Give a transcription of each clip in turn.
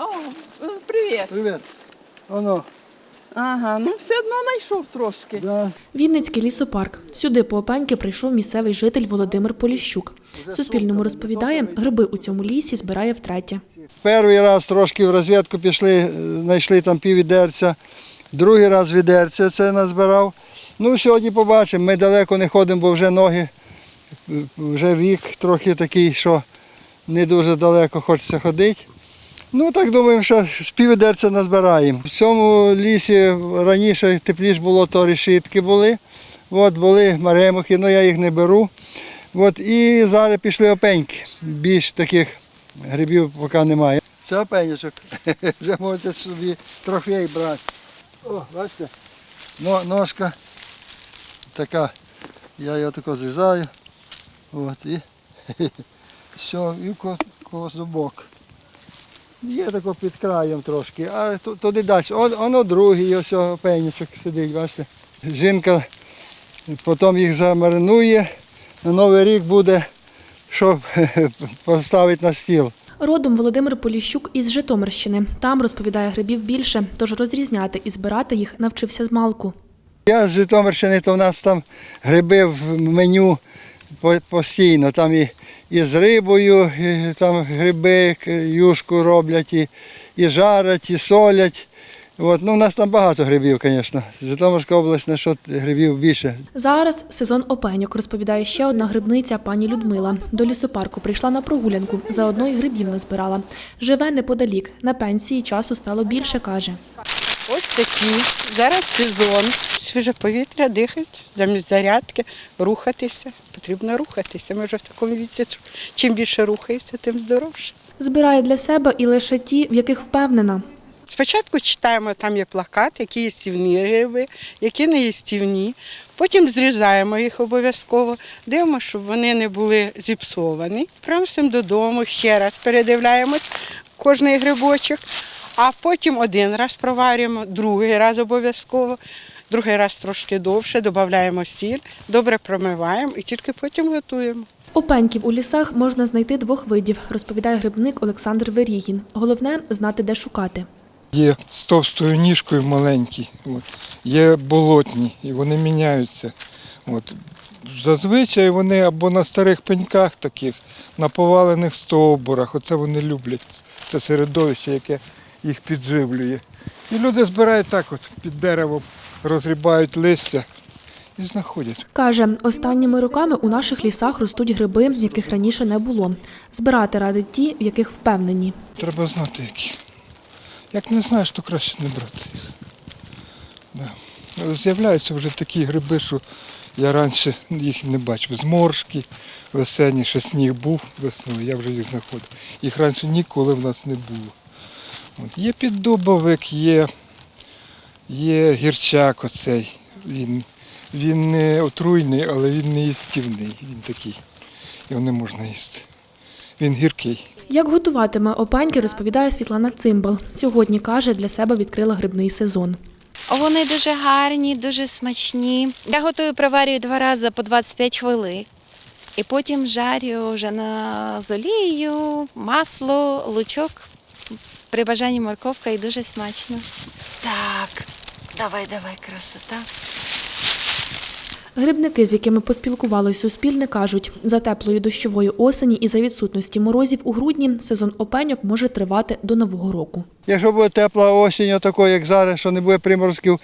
О, привіт. Привіт. Воно, Ага, ну все одно знайшов трошки. да. Вінницький лісопарк. Сюди по опеньки прийшов місцевий житель Володимир Поліщук. Суспільному розповідає, гриби у цьому лісі збирає втретє. Перший раз трошки в розвідку пішли, е, знайшли там пів відерця. Другий раз відерця це назбирав. Ну, сьогодні побачимо. Ми далеко не ходимо, бо вже ноги, е, вже вік трохи такий, що не дуже далеко хочеться ходити. Ну, так думаємо, що з пів назбираємо. В цьому лісі раніше тепліше було, то решітки були. От були маремухи, але я їх не беру. От, і зараз пішли опеньки. Більш таких грибів поки немає. Це опенячок. Вже можете собі трофей брати. О, бачите, Но, ножка така. Я його тако зрізаю. От, і все, і ко- козубок. Є тако під краєм трошки, а туди далі. Он, воно другий, ось опенячок сидить, бачите. Жінка потім їх замаринує. На Новий рік буде, щоб поставити на стіл. Родом Володимир Поліщук із Житомирщини. Там розповідає грибів більше, тож розрізняти і збирати їх навчився з малку. Я з Житомирщини, то в нас там гриби в меню постійно. Там і, і з рибою, і там гриби, юшку роблять, і, і жарять, і солять. От. Ну, у нас там багато грибів, звісно. Житомирська область на що грибів більше. Зараз сезон опеньок, розповідає ще одна грибниця пані Людмила. До лісопарку прийшла на прогулянку, заодно і грибів назбирала. Живе неподалік. На пенсії часу стало більше, каже. Ось такі. Зараз сезон. Свіже повітря, дихати, замість зарядки, рухатися. Потрібно рухатися. Ми вже в такому віці, чим більше рухається, тим здоровше. Збирає для себе і лише ті, в яких впевнена. Спочатку читаємо, там є плакат, які їстівні гриби, які не їстівні. Потім зрізаємо їх обов'язково, дивимося, щоб вони не були зіпсовані. Приносимо додому, ще раз передивляємось кожний грибочок, а потім один раз проварюємо, другий раз обов'язково, другий раз трошки довше, додаємо сіль, добре промиваємо і тільки потім готуємо. Опеньків у лісах можна знайти двох видів, розповідає грибник Олександр Верігін. Головне знати, де шукати. Є з товстою ніжкою маленькі, є болотні, і вони міняються. От. Зазвичай вони або на старих пеньках таких, на повалених стовбурах. Оце вони люблять. Це середовище, яке їх підживлює. І люди збирають так, от під деревом, розрібають листя і знаходять. Каже, останніми роками у наших лісах ростуть гриби, яких раніше не було. Збирати радить ті, в яких впевнені. Треба знати які. Як не знаєш, то краще не брати їх. Да. З'являються вже такі гриби, що я раніше їх не бачив. Зморшки, весенні, ще сніг був весною, я вже їх знаходив. Їх раніше ніколи в нас не було. От. Є піддубовик, є, є гірчак оцей. Він, він не отруйний, але він не їстівний. Він такий. Його не можна їсти. Він гіркий. Як готуватиме опеньки, розповідає Світлана Цимбал. Сьогодні каже, для себе відкрила грибний сезон. Вони дуже гарні, дуже смачні. Я готую проварюю два рази по 25 хвилин. І потім жарю вже на з олією, масло, лучок. При бажанні морковка і дуже смачно. Давай, давай, красота. Грибники, з якими поспілкувалось Суспільне, кажуть, за теплої дощової осені і за відсутності морозів у грудні сезон опеньок може тривати до Нового року. Якщо буде тепла осінь, отако, як зараз, що не буде приморозків,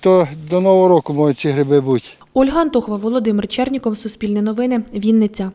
то до Нового року можуть ці гриби бути. Ольга Антохова, Володимир Черніков, Суспільне новини, Вінниця.